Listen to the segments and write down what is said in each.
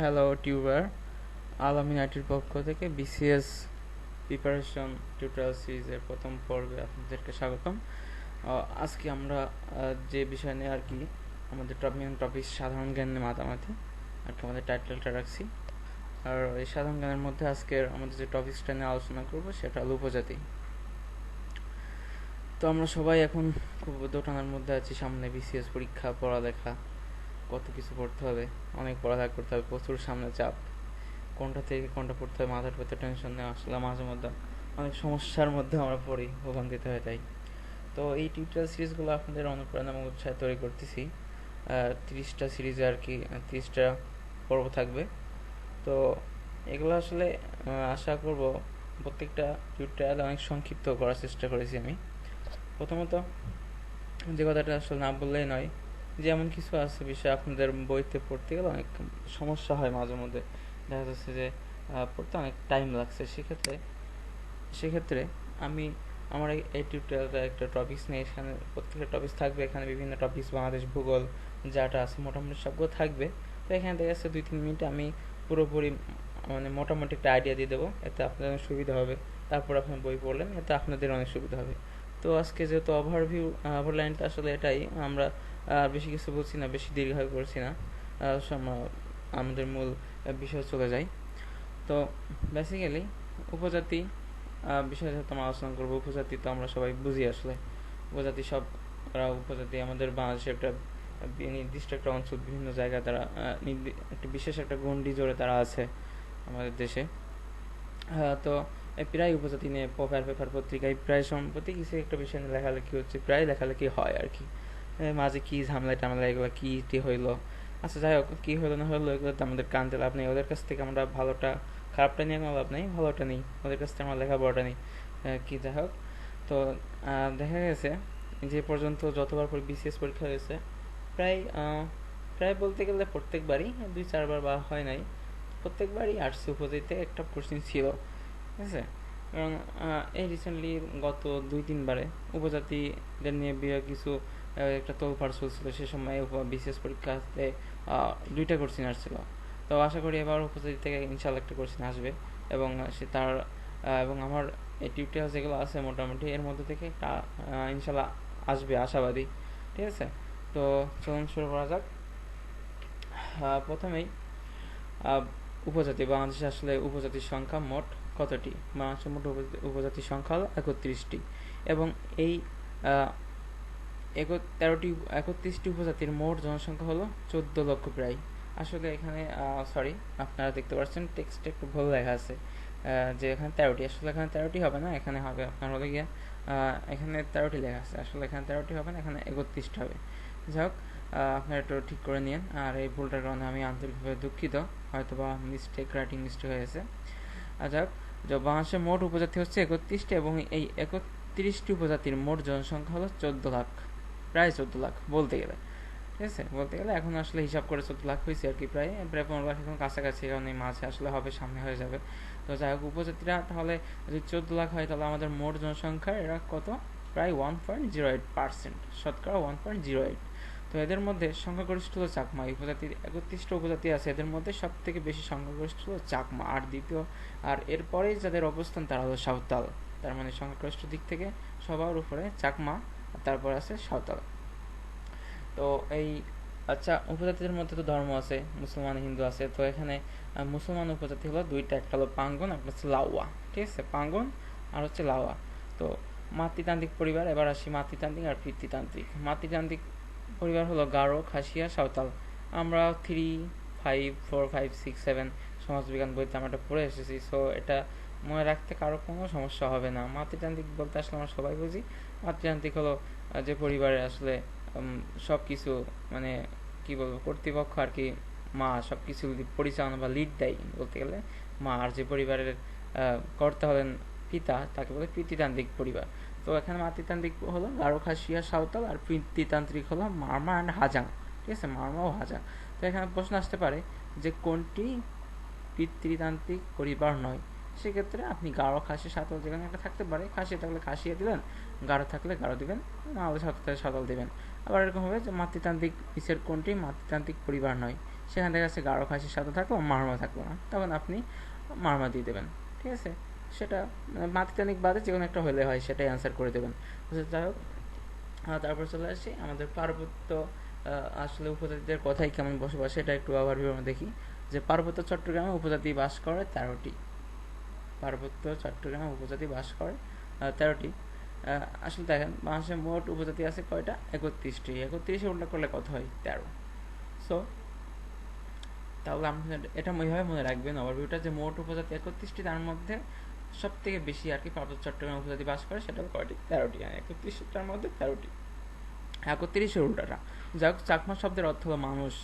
Hello tuber আলামিন আইটির পক্ষ থেকে বিসিএস প্রিপারেশন টিউটোরিয়াল সিরিজের প্রথম পর্বে আপনাদেরকে স্বাগতম। আজকে আমরা যে বিষয় নিয়ে আর কি আমাদের টপিক টপিক সাধারণ জ্ঞান নিয়ে মাতামাতি, আর কি আমাদের টাইটেলটা রাখছি। আর এই সাধারণ জ্ঞানের মধ্যে আজকের আমাদের যে টপিকসটা নিয়ে আলোচনা করব সেটা হলো উপজাতি। তো আমরা সবাই এখন খুব দোটানার মধ্যে আছি, সামনে বিসিএস পরীক্ষা, পড়ালেখা কত কিছু পড়তে হবে, অনেক পড়ালেখা করতে হবে, প্রচুর সামনে চাপ। কোনটা থেকে কোনটা পড়তে হবে, মাথার ভেতর টেনশন নিয়ে আসলে মাঝে মধ্যে অনেক সমস্যার মধ্যে আমরা পড়ি, ভোগান্তিতে হয়ে তাই তো এই টিউটোরিয়াল সিরিজগুলো আপনাদের অনুপ্রেরণা এবং উৎসাহ তৈরি করতেছি। তিরিশটা সিরিজে আর কি তিরিশটা পর্ব থাকবে। তো এগুলো আসলে আশা করব প্রত্যেকটা টিউটোরিয়াল অনেক সংক্ষিপ্ত করার চেষ্টা করেছি আমি। প্রথমত যে কথাটা আসলে না বললেই নয় যেমন কিছু আছে বিষয় আপনাদের বইতে পড়তে গেলে অনেক সমস্যা হয় মাঝে মধ্যে। দেখা যাচ্ছে যে পড়তে অনেক টাইম লাগছে। সেক্ষেত্রে সেক্ষেত্রে আমি আমার এই- টিউটোরিয়ালটা একটা টপিক্স নিয়ে এখানে প্রত্যেকটা টপিকস থাকবে। এখানে বিভিন্ন টপিক্স বাংলাদেশ, ভূগোল যাটা আছে মোটামুটি সবগুলো থাকবে। তো এখানে দেখা যাচ্ছে দুই, তিন মিনিটে আমি পুরোপুরি মানে মোটামুটি একটা আইডিয়া দিয়ে দেবো। এতে আপনাদের অনেক সুবিধা হবে। তারপর আপনি বই পড়লেন, এতে আপনাদের অনেক সুবিধা হবে। তো আজকে যেহেতু ওভারভিউ ওভারলাইনটা আসলে এটাই। আমরা আর বেশি কিছু বলছি না, বেশি দীর্ঘায়ু করছি না। আমাদের মূল বিষয় চলে যাই তো বেসিক্যালি উপজাতি বিষয়ে যেহেতু আমরা আলোচনা করব। উপজাতি তো আমরা সবাই বুঝি আসলে। উপজাতি সব উপজাতি, আমাদের বাংলাদেশের একটা নির্দিষ্ট একটা অঞ্চল, বিভিন্ন জায়গায় তারা একটা বিশেষ একটা গণ্ডি জোরে তারা আছে আমাদের দেশে। তো প্রায় উপজাতি নিয়ে পেপার পেপার, পত্রিকায় প্রায় সম্প্রতি কিছু একটা বিষয় নিয়ে লেখালেখি হচ্ছে, প্রায় লেখালেখি হয় আর কি। মাঝে কি ঝামেলা টামেলা এগুলো কি টি হইল? আচ্ছা যাই হোক, কি হইল না হইল এগুলো আমাদের কানতে লাভ নেই। ওদের কাছ থেকে আমরা ভালোটা, খারাপটা নিয়ে কোনো লাভ নেই, ভালোটা নেই। ওদের কাছ থেকে আমরা লেখাপড়াটা নেই। কি যাই হোক। তো দেখা গেছে যে পর্যন্ত যতবার করে বিসিএস পরীক্ষা হয়েছে, প্রায় প্রায় বলতে গেলে প্রত্যেকবারই, দুই, চারবার বা হয় নাই, প্রত্যেকবারই আর্টস উপজাতিতে একটা কোশ্চিন ছিল। ঠিক আছে? এবং এই রিসেন্টলি গত দুই, তিনবারে উপজাতিদের নিয়ে বিয়ে কিছু একটা তোলপাড় চলছিল সে সময় বিশেষ পরীক্ষাতে দুইটা কোশ্চিন আসছিল তো আশা করি এবার উপজাতি থেকে ইনশাল্লাহ একটা কোশ্চিন আসবে এবং সে তার এবং আমার এই টিউটোরিয়াল যেগুলো আছে মোটামুটি এর মধ্যে থেকে একটা ইনশাল্লাহ আসবে আশাবাদী। ঠিক আছে? তো চলুন শুরু করা যাক। প্রথমেই উপজাতি, বাংলাদেশে আসলে উপজাতির সংখ্যা মোট কতটি? বাংলাদেশের মোট উপজাতি- উপজাতির সংখ্যা হলো একত্রিশটি। এবং এই তেরোটি একত্রিশটি উপজাতির মোট জনসংখ্যা হলো চোদ্দ লক্ষ প্রায়। আসলে এখানে সরি আপনারা দেখতে পাচ্ছেন টেক্সটে একটু ভুল লেখা আছে যে এখানে তেরোটি। আসলে এখানে তেরোটি হবে না, এখানে হবে আপনার হলো গিয়ে এখানে তেরোটি লেখা আছে। আসলে এখানে তেরোটি হবে না, এখানে একত্রিশটি হবে। যাই হোক আপনারা একটু ঠিক করে নিন আর এই ভুলটার কারণে আমি আন্তরিকভাবে দুঃখিত হয়তো বা মিস্টেক রাইটিং মিস্টেক হয়েছে আর যাক বাংলাদেশের মোট উপজাতি হচ্ছে একত্রিশটি এবং এই একত্রিশটি উপজাতির মোট জনসংখ্যা হলো চোদ্দ লাখ। প্রায় চোদ্দ লাখ, বলতে গেলে। ঠিক আছে? বলতে গেলে এখন আসলে হিসাব করে চোদ্দ লাখ হয়েছে আর কি প্রায়। প্রায় পনেরো লাখ এখন কাছাকাছি এই মাঝে আসলে হবে, সামনে হয়ে যাবে। তো যাই হোক, উপজাতিরা তাহলে যদি চোদ্দ লাখ হয়, তাহলে আমাদের মোট জনসংখ্যা এরা কত? প্রায় one point zero eight percent শতকরা ওয়ান পয়েন্ট জিরো এইট তো এদের মধ্যে সংখ্যাগরিষ্ঠ হলো চাকমা। উপজাতির একত্রিশটা উপজাতি আছে, এদের মধ্যে সব থেকে বেশি সংখ্যাগরিষ্ঠ হলো চাকমা। আর দ্বিতীয়, আর এরপরেই যাদের অবস্থান তারা হলো সাঁওতাল। তার মানে সংখ্যাগরিষ্ঠ দিক থেকে সবার উপরে চাকমা। তারপর আছে সাঁওতাল। তো এই আচ্ছা উপজাতিদের মধ্যে তো ধর্ম আছে, মুসলমান, হিন্দু আছে, তো এখানে মুসলমান উপজাতি হলো দুইটা, একটা হলো পাঙ্গন, একটা হচ্ছে লাউয়া ঠিক আছে? পাঙ্গন আর হচ্ছে লাউয়া তো মাতৃতান্ত্রিক পরিবার, এবার আসি মাতৃতান্ত্রিক আর পিতৃতান্ত্রিক। মাতৃতান্ত্রিক পরিবার হলো গারো, খাসিয়া, সাঁওতাল। আমরা three five four five six seven সমাজবিজ্ঞান বইতে আমরা এটা পড়ে এসেছি সো এটা মনে রাখতে কারও কোনো সমস্যা হবে না। মাতৃতান্ত্রিক বলতে আসলে আমরা সবাই বুঝি। মাতৃতান্ত্রিক হলো যে পরিবারে আসলে সব কিছু মানে কি বলব, কর্তৃপক্ষ আর কি, মা সব কিছু পরিচালনা বা লিড দেয় বলতে গেলে। মা আর যে পরিবারের কর্তা হলেন পিতা, তাকে বলে পিতৃতান্ত্রিক পরিবার। তো এখানে মাতৃতান্ত্রিক হলো গারো খাসিয়া সাঁওতাল আর পিতৃতান্ত্রিক হলো মারমা অ্যান্ড হাজাং। ঠিক আছে? মারমা ও হাজাং। তো এখানে প্রশ্ন আসতে পারে যে কোনটি পিতৃতান্ত্রিক পরিবার নয়? সেক্ষেত্রে আপনি গাঢ় খাসি সাঁতাল যেখানে একটা থাকতে পারে খাসি থাকলে খাসিয়ে দিলেন গাঢ় থাকলে গাঢ় দিবেন নাহলে সাঁতাল থাকলে সাঁতাল দিবেন। আবার এরকম হবে যে মাতৃতান্ত্রিক নিচের কোনটি মাতৃতান্ত্রিক পরিবার নয়। সেখান থেকে আছে গাঢ় খাসির সাথে থাকল, মারমা থাকল না। তখন আপনি মারমা দিয়ে দেবেন, ঠিক আছে? সেটা মানে মাতৃতানিক বাদে যে কোনো একটা হলে হয়, সেটাই অ্যান্সার করে দেবেন। যাই হোক। তারপর চলে আসি। আমাদের পার্বত্য আসলে উপজাতিদের কথাই কেমন বসবাস, সেটা একটু ওভারভিউ আমরা দেখি। যে পার্বত্য চট্টগ্রামে উপজাতি বাস করে তেরোটি। পার্বত্য চট্টগ্রামে উপজাতি বাস করে তেরোটি। আসলে দেখেন বাংলাদেশের মোট উপজাতি আছে কয়টা? একত্রিশটি। একত্রিশে উল্লেখ করলে কত হয়? তেরো। সো তাহলে আপনি এটা ওইভাবে মনে রাখবেন ওভারভিউটা যে মোট উপজাতি একত্রিশটি, তার মধ্যে সব থেকে বেশি আর কি পার্বত্য চট্টগ্রাম উপজাতি বাস করে, সেটা কয়টি? তেরোটি। একত্রিশটার মধ্যে তেরোটি। একত্রিশের উল্টাটা। যাই হোক চাকমা শব্দের অর্থ হলো মানুষ।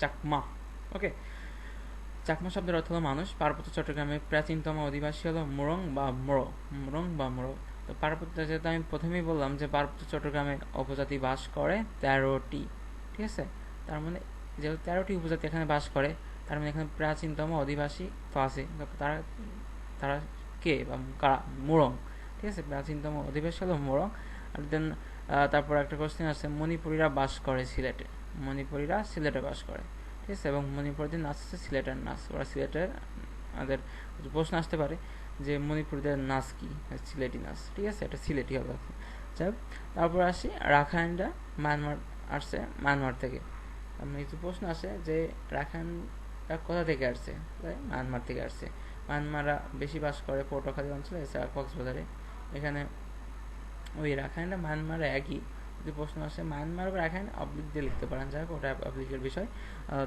চাকমা ওকে চাকমা শব্দের অর্থ হলো মানুষ। পার্বত্য চট্টগ্রামের প্রাচীনতম অধিবাসী হলো মোরং বা মোড়ো মোরং বা মোড়ো তো পার্বত্য যেহেতু আমি প্রথমেই বললাম যে পার্বত্য চট্টগ্রামে উপজাতি বাস করে তেরোটি, ঠিক আছে? তার মানে যেহেতু তেরোটি উপজাতি এখানে বাস করে, তার মানে এখানে প্রাচীনতম অধিবাসী তো আছে। তারা তারা কে বা কারা? মোরং, ঠিক আছে? প্রাচীনতম অধিবাসী হলো মোরং। আর দেন তারপর একটা কোশ্চেন আছে, মণিপুরীরা বাস করে সিলেটে। মণিপুরীরা সিলেটে বাস করে, ঠিক আছে? এবং মণিপুরীদের নাচ হচ্ছে সিলেটের নাচ। ওরা সিলেটের, আমাদের প্রশ্ন আসতে পারে। যে মণিপুরীদের নাচ কি? সিলেটি নাচ, ঠিক আছে? এটা সিলেটি হবে যাই তারপর আসি রাখাইনরা মায়ানমার আসছে, মায়ানমার থেকে। কিছু প্রশ্ন আসে যে রাখাইনরা কোথা থেকে আসছে? মায়ানমার থেকে আসছে। মায়ানমাররা বেশি বাস করে পটুয়াখালী অঞ্চলে, এছাড়া কক্সবাজারে। এখানে ওই রাখাইনরা মায়ানমারে একই। যদি প্রশ্ন আসে, মায়ানমার বা রাখাইন অবলিক দিয়ে লিখতে পারেন। যাই হোক, ওটা অবলিকের বিষয়।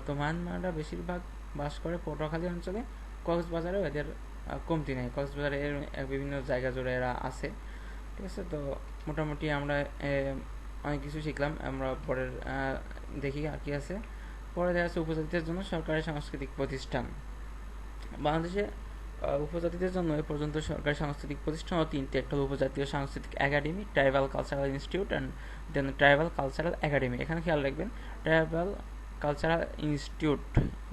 তো মায়ানমাররা বেশিরভাগ বাস করে পটুয়াখালী অঞ্চলে, কক্সবাজারেও এদের কমতি নেই কক্সবাজারে এর বিভিন্ন জায়গা জুড়ে এরা আছে। ঠিক আছে, তো মোটামুটি আমরা অনেক কিছু শিখলাম। আমরা পরের দেখি আর কি আছে। পরে দেখা যাচ্ছে উপজাতিদের জন্য সরকারি সাংস্কৃতিক প্রতিষ্ঠান। বাংলাদেশে উপজাতিদের জন্য এ পর্যন্ত সরকারি সাংস্কৃতিক প্রতিষ্ঠান ও তিনটি। একটা উপজাতীয় সাংস্কৃতিক academy, tribal cultural institute and then tribal cultural academy. এখানে খেয়াল রাখবেন, tribal cultural institute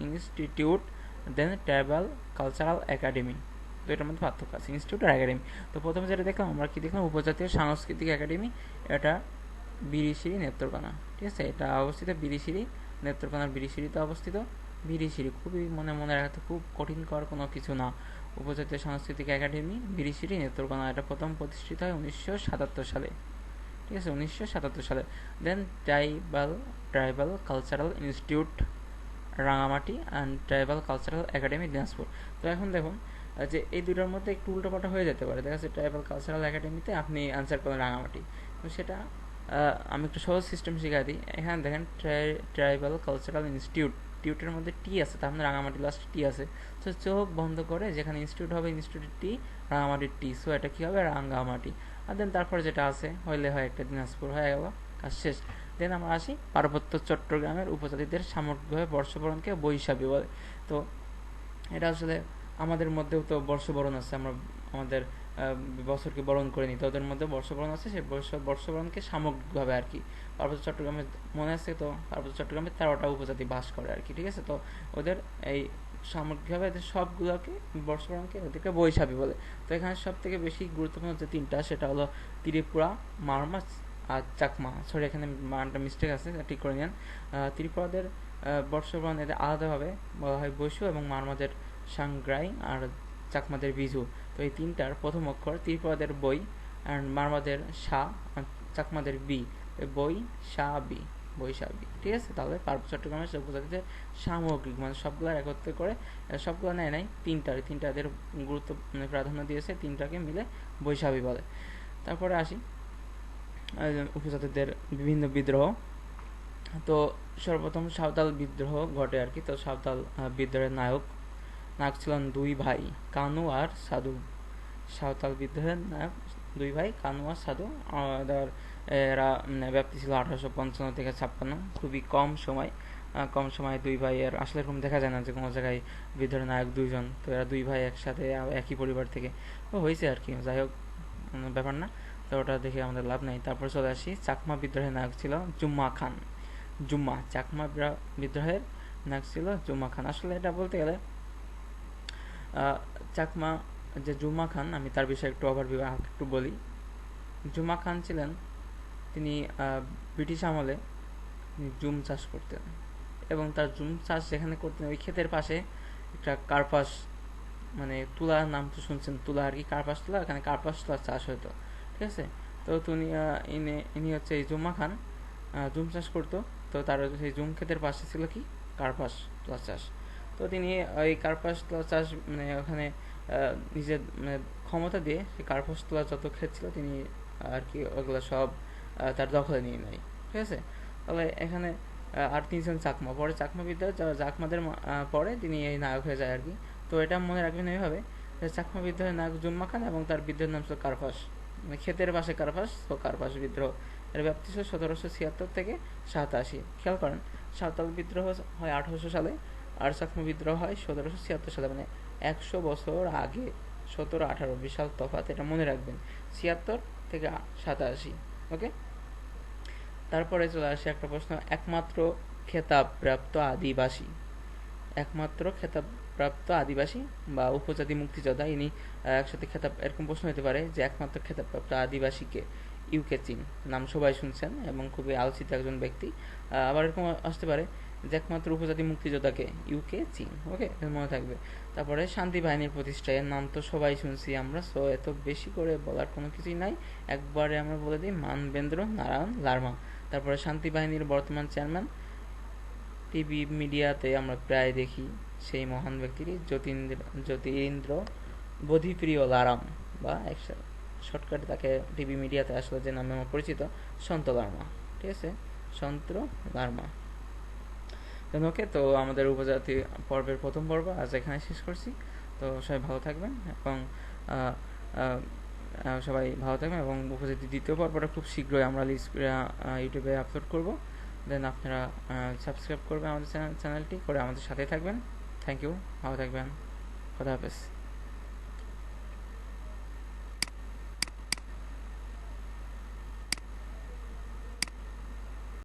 institute then tribal cultural academy তো এটার মধ্যে পার্থক্য আছে ইনস্টিটিউট আর একাডেমি তো প্রথমে যেটা দেখলাম, আমরা কি দেখলাম? উপজাতীয় সাংস্কৃতিক একাডেমি এটা বিরিশিরি নেত্রকোনা, ঠিক আছে? এটা অবস্থিত বিরিশিরি নেত্রকোনার বিরিশিরিতে অবস্থিত বিরিশিরি। খুবই মনে মনে রাখতে খুব কঠিন কর কোনো কিছু না। উপজাতীয় সাংস্কৃতিক একাডেমি বিরিশিরি নেত্রকোনা, এটা প্রথম প্রতিষ্ঠিত হয় উনিশশো সাতাত্তর সালে, ঠিক আছে? উনিশশো সাতাত্তর সালে। Then tribal tribal cultural institute Rangamati and tribal cultural academy Dinajpur. তো এখন দেখুন যে এই দুটোর মধ্যে একটু উল্টোপাল্টা হয়ে যেতে পারে। দেখা যাচ্ছে ট্রাইবাল কালচারাল একাডেমিতে আপনি আনসার করেন রাঙামাটি। তো সেটা আমি একটু সহজ সিস্টেম শিখা দিই। এখানে দেখেন ট্রাইবাল কালচারাল ইনস্টিটিউট টিউটের মধ্যে টি আছে, তার মধ্যে রাঙামাটি লাস্ট টি আছে। তো চোখ বন্ধ করে যেখানে ইনস্টিটিউট হবে ইনস্টিটিউটের টি রাঙামাটির টি সো এটা কী হবে? রাঙ্গামাটি আর দেন তারপরে যেটা আছে, হইলে হয় একটা দিনাজপুর। হয়ে গেল, কাজ শেষ। দেন আমরা আসি পার্বত্য চট্টগ্রামের উপজাতিদের সামগ্রিকভাবে বর্ষবরণকে বৈশাখী বলে। তো এটা আসলে আমাদের মধ্যেও তো বর্ষবরণ আছে, আমরা আমাদের বছরকে বরণ করে নিই। ওদের মধ্যে বর্ষবরণ আছে, সেই বর্ষ বর্ষবরণকে সামগ্রিকভাবে আর কি। পার্বত্য চট্টগ্রামে মনে আছে তো, পার্বত্য চট্টগ্রামে তেরোটা উপজাতি বাস করে আর কি, ঠিক আছে? তো ওদের এই সামগ্রিকভাবে এদের সবগুলোকে বর্ষবরণকে ওদেরকে বৈশাখী বলে। তো এখানে সব থেকে বেশি গুরুত্বপূর্ণ যে তিনটা, সেটা হলো ত্রিপুরা মারমা আর চাকমা সরি এখানে মানটা মিস্টেক আছে ঠিক করে নেন ত্রিপুরাদের বর্ষবরণ এদের আলাদাভাবে বলা হয় বৈশু এবং মারমাদের সাংগ্রাই আর চাকমাদের বিজু। তো এই তিনটার প্রথম অক্ষর ত্রিপুরাদের বই আর মারমাদের সা চাকমাদের বি। বই, সা, বি বৈশাখী ঠিক আছে? তাহলে পার্বত্য চট্টগ্রামের উপজাতিদের সামগ্রিক মানে সবগুলো একত্রে করে সবগুলো নেয় নাই, তিনটার। তিনটাদের গুরুত্ব মানে প্রাধান্য দিয়েছে, তিনটাকে মিলে বৈশাখী বলে। তারপরে আসি। উপজাতিদের বিভিন্ন বিদ্রোহ। তো সর্বপ্রথম সাঁওতাল বিদ্রোহ ঘটে আর কি। তো সাঁওতাল বিদ্রোহের নায়ক নায়ক ছিলেন দুই ভাই, কানু আর সাধু। সাঁওতাল বিদ্রোহের নায়ক দুই ভাই, কানু আর সাধু। এরা ব্যাপ্তি ছিল আঠারোশো পঞ্চান্ন থেকে ছাপ্পান্ন। খুবই কম সময় কম সময় দুই ভাইয়ের, আসলে এরকম দেখা যায় না যে কোনো জায়গায় বিদ্রোহের নায়ক দুইজন। তো এরা দুই ভাই একসাথে একই পরিবার থেকে। হয়েছে আর কি। যাই হোক ব্যাপার না। তো ওটা দেখে আমাদের লাভ নেই। তারপর চলে আসি, চাকমা বিদ্রোহের নায়ক ছিল জুম্মা খান। জুম্মা, চাকমা বিদ্রোহের নায়ক ছিল জুম্মা খান। আসলে এটা বলতে গেলে চাকমা, যে জুম্মা খান, আমি তার বিষয়ে একটু ওভারভিউ একটু বলি। জুম্মা খান ছিলেন, তিনি ব্রিটিশ আমলে জুম চাষ করতেন। এবং তার জুম চাষ যেখানে করতেন, ওই ক্ষেতের পাশে একটা কার্পাস মানে তুলা নাম তো শুনছেন, তুলা আর কি কার্পাস তুলা এখানে কার্পাস তুলা চাষ হতো। ঠিক আছে? তো তিনি ইনি ইনি হচ্ছে এই জুম্মা খান জুম চাষ করতো। তো তার সেই জুম ক্ষেতের পাশে ছিল কি? কার্পাস তুলা চাষ। তো তিনি ওই কার্পাস তুলা চাষ মানে ওখানে নিজের মানে ক্ষমতা দিয়ে সেই কার্পাস তুলা যত ক্ষেত ছিল তিনি, আর কি, ওগুলো সব তার দখলে নিয়ে নেয়। ঠিক আছে? তাহলে এখানে আর তিনজন চাকমা। পরে চাকমা বিদ্যা চাকমাদের পরে তিনি এই নায়ক হয়ে যায় আর কি। তো এটা মনে রাখবেন এইভাবে চাকমা বিদ্রোহের নায়ক জুম্মা খান এবং তার বিদ্রোহের নাম ছিল কার্পাস। ক্ষেতের পাশে কার্পাস, তো কার্পাস বিদ্রোহ। এর ব্যাপ্তি ছিল সতেরোশো ছিয়াত্তর থেকে সাতাশি। খেয়াল করেন, সাঁওতাল বিদ্রোহ হয় আঠারোশো সালে, আর চাকমা বিদ্রোহ হয় সতেরোশো ছিয়াত্তর সালে মানে একশো বছর আগে, সতেরো, আঠারো, বিশাল তফাৎ, এটা মনে রাখবেন। ছিয়াত্তর থেকে সাতাশি, ওকে? তারপরে চলে আসে একটা প্রশ্ন, একমাত্র খেতাব প্রাপ্ত আদিবাসী। একমাত্র খেতাব প্রাপ্ত আদিবাসী বা উপজাতি মুক্তিযোদ্ধা ইনি একসাথে খেতাব, এরকম প্রশ্ন হতে পারে যে একমাত্র খেতাব প্রাপ্ত আদিবাসীকে ইউকে চিং নাম সবাই শুনছেন এবং খুবই আলোচিত একজন ব্যক্তি। আবার এরকম আসতে পারে যে একমাত্র উপজাতি মুক্তিযোদ্ধাকে ইউকে চিং ওকে মনে থাকবে। তারপরে শান্তি বাহিনীর প্রতিষ্ঠা এর নাম তো সবাই শুনছি আমরা সো এত বেশি করে বলার কোনো কিছুই নাই। একবারে আমরা বলে দিই মানবেন্দ্র নারায়ণ লার্মা। তারপরে শান্তি বাহিনীর বর্তমান চেয়ারম্যান টিভি মিডিয়াতে আমরা প্রায় দেখি। সেই মহান ব্যক্তিটি যতীন্দ্র জ্যোতিরিন্দ্র বোধিপ্রিয় লারাম বা শর্টকাটে তাকে টিভি মিডিয়াতে আসলে যে নামে আমার পরিচিত, সন্ত লার্মা। ঠিক আছে? সন্ত লার্মা। ওকে, তো আমাদের উপজাতি পর্বের প্রথম পর্ব আজ এখানে শেষ করছি। তো সবাই ভালো থাকবেন এবং সবাই ভালো থাকবেন এবং উপজাতি দ্বিতীয় পর্বটা খুব শীঘ্রই আমরা লিস্ট ইউটিউবে আপলোড করব। দেন আপনারা সাবস্ক্রাইব করবেন আমাদের চ্যানেলটি, করে আমাদের সাথে থাকবেন। থ্যাংক ইউ ভালো থাকবেন খোদা হাফেজ